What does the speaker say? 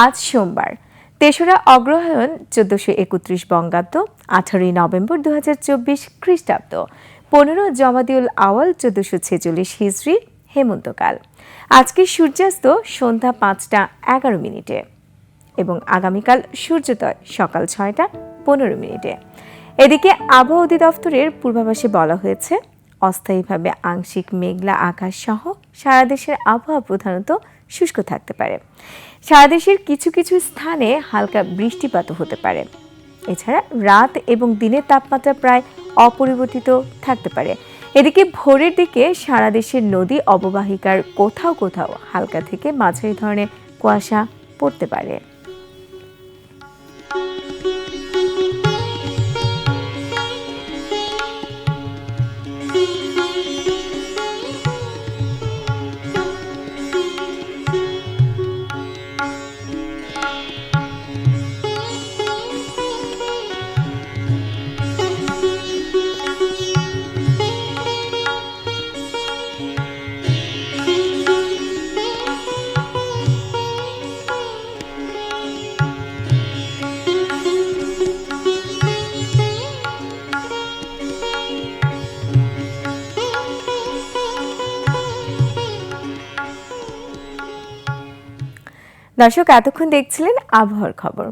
আজ সোমবার। তেসরা অগ্রহায়ণ চোদ্দশো একত্রিশ বঙ্গাব্দ, আঠারোই নভেম্বর দুহাজার চব্বিশ খ্রিস্টাব্দ, পনেরো জমাদিউল আওয়াল চোদ্দশো ছেচল্লিশ হিজড়ি হেমন্তকাল। আজকে সূর্যাস্ত সন্ধ্যা পাঁচটা এগারো মিনিটে এবং আগামীকাল সূর্যোদয় সকাল ছয়টা পনেরো মিনিটে। এদিকে আবহাওয়া অধিদপ্তরের পূর্বাভাসে বলা হয়েছে, অস্থায়ীভাবে আংশিক মেঘলা আকাশ সহ সারা দেশের আবহাওয়া প্রধানত শুষ্ক থাকতে পারে। সারা দেশের কিছু কিছু স্থানে হালকা বৃষ্টিপাতও হতে পারে। এছাড়া রাত এবং দিনের তাপমাত্রা প্রায় অপরিবর্তিত থাকতে পারে। এদিকে ভোরের দিকে সারা দেশের নদী অববাহিকার কোথাও কোথাও হালকা থেকে মাঝারি ধরনের কুয়াশা পড়তে পারে। দর্শক এতক্ষণ দেখছিলেন আবহাওয়ার খবর।